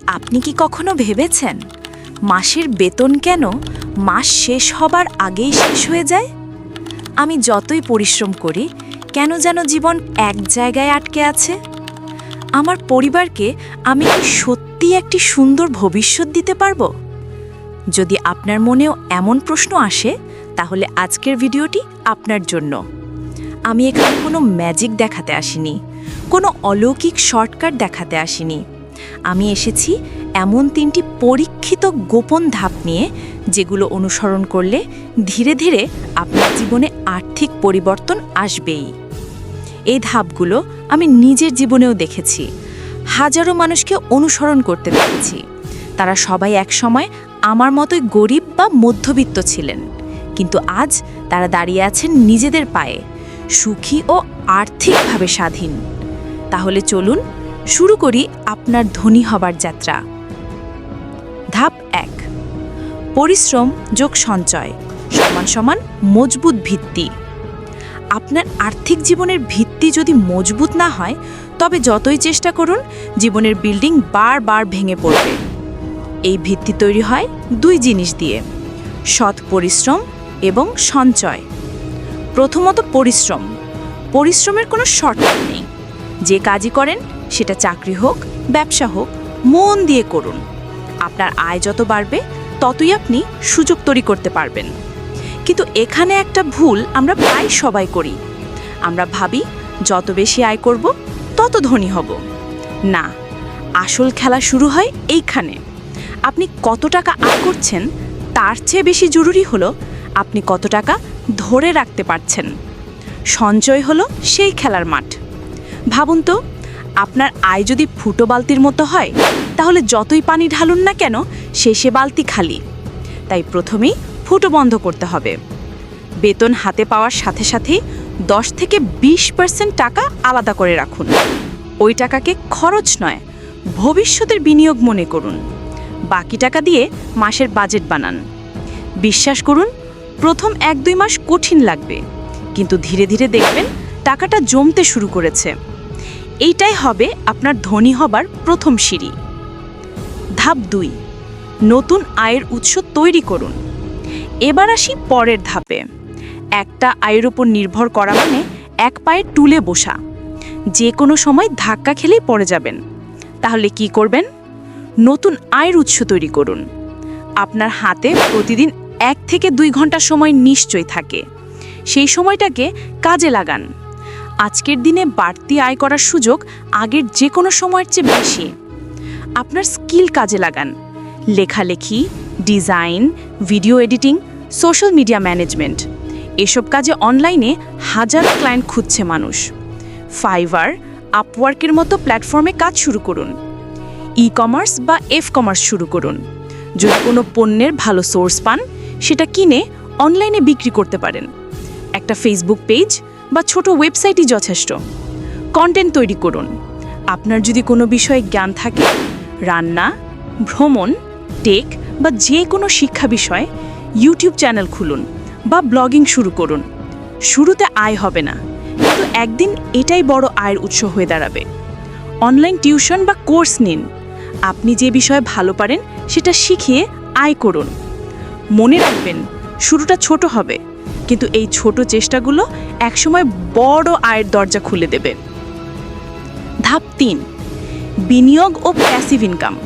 আপনি কি কখনো ভেবেছেন মাসের বেতন কেন মাস শেষ হবার আগেই শেষ হয়ে যায়? আমি যতই পরিশ্রম করি, কেন যেন জীবন এক জায়গায় আটকে আছে? আমার পরিবারকে আমি কি সত্যি একটি সুন্দর ভবিষ্যৎ দিতে পারব? যদি আপনার মনেও এমন প্রশ্ন আসে, তাহলে আজকের ভিডিওটি আপনার জন্য। আমি এখানে কোনো ম্যাজিক দেখাতে আসিনি, কোনো অলৌকিক শর্টকাট দেখাতে আসিনি। আমি এসেছি এমন তিনটি পরীক্ষিত গোপন ধাপ নিয়ে যেগুলো অনুসরণ করলে ধীরে ধীরে আপনার জীবনে আর্থিক পরিবর্তন আসবেই। এই ধাপগুলো আমি নিজের জীবনেও দেখেছি। হাজারো মানুষকে অনুসরণ করতে দেখেছি তারা সবাই একসময় আমার মতোই গরিব বা মধ্যবিত্ত ছিলেন। কিন্তু আজ তারা দাঁড়িয়ে আছেন নিজেদের পায়ে, সুখী ও আর্থিকভাবে স্বাধীন। তাহলে চলুন শুরু করি আপনার ধনী হবার যাত্রা। ধাপ এক, পরিশ্রম যোগ সঞ্চয়, সমান সমান মজবুত ভিত্তি। আপনার আর্থিক জীবনের ভিত্তি যদি মজবুত না হয়, তবে যতই চেষ্টা করুন, জীবনের বিল্ডিং বারবার ভেঙে পড়বে। এই ভিত্তি তৈরি হয় দুই জিনিস দিয়ে, সৎ পরিশ্রম এবং সঞ্চয়। প্রথমত পরিশ্রম, পরিশ্রমের কোনো শর্টকাট নেই। যে কাজই করেন সেটা চাকরি হোক, ব্যবসা হোক, মন দিয়ে করুন। আপনার আয় যত বাড়বে, ততই আপনি সুযোগ তৈরি করতে পারবেন। কিন্তু এখানে একটা ভুল আমরা প্রায় সবাই করি। আমরা ভাবি, যত বেশি আয় করব, তত ধনী হব। না, আসল খেলা শুরু হয় এইখানে। আপনি কত টাকা আয় করছেন, তার চেয়ে বেশি জরুরি হলো আপনি কত টাকা ধরে রাখতে পারছেন। সঞ্চয় হলো সেই খেলার মাঠ। ভাবুন তো আপনার আয় যদি ফুটো বালতির মতো হয়, তাহলে যতই পানি ঢালুন না কেন, শেষে বালতি খালি। তাই প্রথমেই ফুটো বন্ধ করতে হবে। বেতন হাতে পাওয়ার সাথে সাথে দশ থেকে বিশ পার্সেন্ট টাকা আলাদা করে রাখুন। ওই টাকাকে খরচ নয়, ভবিষ্যতের বিনিয়োগ মনে করুন। বাকি টাকা দিয়ে মাসের বাজেট বানান। বিশ্বাস করুন, প্রথম এক দুই মাস কঠিন লাগবে, কিন্তু ধীরে ধীরে দেখবেন টাকাটা জমতে শুরু করেছে। এইটাই হবে আপনার ধনী হবার প্রথম সিঁড়ি। ধাপ দুই, নতুন আয়ের উৎস তৈরি করুন। এবার আসি পরের ধাপে। একটা আয়ের উপর নির্ভর করা মানে এক পায়ে টুলে বসা। যে কোনো সময় ধাক্কা খেলেই পড়ে যাবেন। তাহলে কি করবেন? নতুন আয়ের উৎস তৈরি করুন। আপনার হাতে প্রতিদিন এক থেকে দুই ঘণ্টা সময় নিশ্চয়ই থাকে। সেই সময়টাকে কাজে লাগান। আজকের দিনে বাড়তি আয় করার সুযোগ আগের যে কোনো সময়ের চেয়ে বেশি। আপনার স্কিল কাজে লাগান। লেখালেখি, design, video editing, social media management. এসব কাজে অনলাইনে হাজারো ক্লায়েন্ট খুঁজছে মানুষ। ফাইবার, আপওয়ার্কের মতো প্ল্যাটফর্মে কাজ শুরু করুন। ই কমার্স বা এফ কমার্স শুরু করুন। যদি কোনো পণ্যের ভালো সোর্স পান, সেটা কিনে অনলাইনে বিক্রি করতে পারেন। একটা ফেসবুক পেজ বা ছোট ওয়েবসাইটই যথেষ্ট। কন্টেন্ট তৈরি করুন। আপনার যদি কোনো বিষয়ে জ্ঞান থাকে, রান্না, ভ্রমণ টেক বা যে কোনো শিক্ষা বিষয়ে ইউটিউব চ্যানেল খুলুন বা ব্লগিং শুরু করুন। শুরুতে আয় হবে না, কিন্তু একদিন এটাই বড় আয়ের উৎস হয়ে দাঁড়াবে। অনলাইন টিউশন বা কোর্স নিন। আপনি যে বিষয়ে ভালো পারেন, সেটা শিখিয়ে আয় করুন। মনে রাখবেন, শুরুটা ছোট হবে, কিন্তু এই ছোট চেষ্টাগুলো একসময় বড় আয়ের দরজা খুলে দেবে। ধাপ তিন, বিনিয়োগ ও প্যাসিভ ইনকাম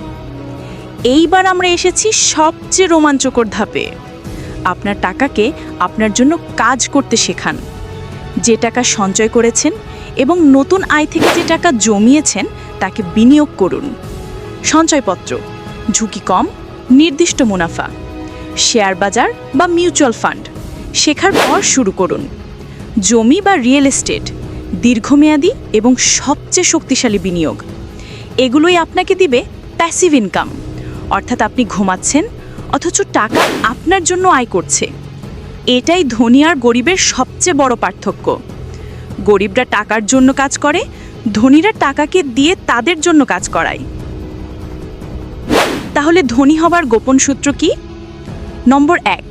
এইবার আমরা এসেছি সবচেয়ে রোমাঞ্চকর ধাপে। আপনার টাকাকে আপনার জন্য কাজ করতে শেখান। যে টাকা সঞ্চয় করেছেন এবং নতুন আয় থেকে যে টাকা জমিয়েছেন, তাকে বিনিয়োগ করুন। সঞ্চয়পত্র, ঝুঁকি কম, নির্দিষ্ট মুনাফা। শেয়ার বাজার বা মিউচুয়াল ফান্ড, শেখার পর শুরু করুন। জমি বা রিয়েল এস্টেট দীর্ঘমেয়াদী এবং সবচেয়ে শক্তিশালী বিনিয়োগ। এগুলোই আপনাকে দিবে প্যাসিভ ইনকাম অর্থাৎ আপনি ঘুমাচ্ছেন, অথচ টাকা আপনার জন্য আয় করছে। এটাই ধনী আর গরিবের সবচেয়ে বড় পার্থক্য। গরিবরা টাকার জন্য কাজ করে, ধনীরা টাকাকে দিয়ে তাদের জন্য কাজ করায়। তাহলে ধনী হবার গোপন সূত্র কি? নম্বর এক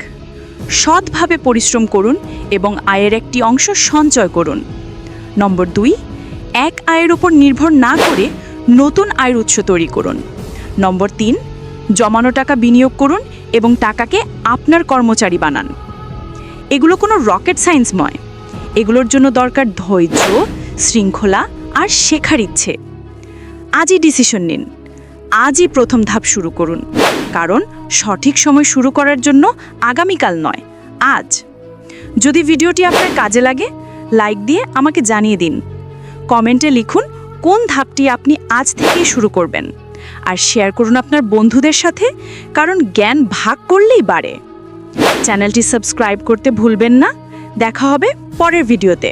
সৎভাবে পরিশ্রম করুন এবং আয়ের একটি অংশ সঞ্চয় করুন। নম্বর দুই, এক আয়ের উপর নির্ভর না করে নতুন আয়ের উৎস তৈরি করুন। নম্বর তিন, জমানো টাকা বিনিয়োগ করুন এবং টাকাকে আপনার কর্মচারী বানান। এগুলো কোনো রকেট সায়েন্স নয়। এগুলোর জন্য দরকার ধৈর্য, শৃঙ্খলা আর শেখার ইচ্ছে। আজই ডিসিশন নিন। আজই প্রথম ধাপ শুরু করুন। কারণ সঠিক সময় শুরু করার জন্য আগামীকাল নয়, আজ। যদি ভিডিওটি আপনার কাজে লাগে, লাইক দিয়ে আমাকে জানিয়ে দিন। কমেন্টে লিখুন কোন ধাপটি আপনি আজ থেকেই শুরু করবেন। আর শেয়ার করুন আপনার বন্ধুদের সাথে, কারণ জ্ঞান ভাগ করলেই বাড়ে। চ্যানেলটি সাবস্ক্রাইব করতে ভুলবেন না। দেখা হবে পরের ভিডিওতে।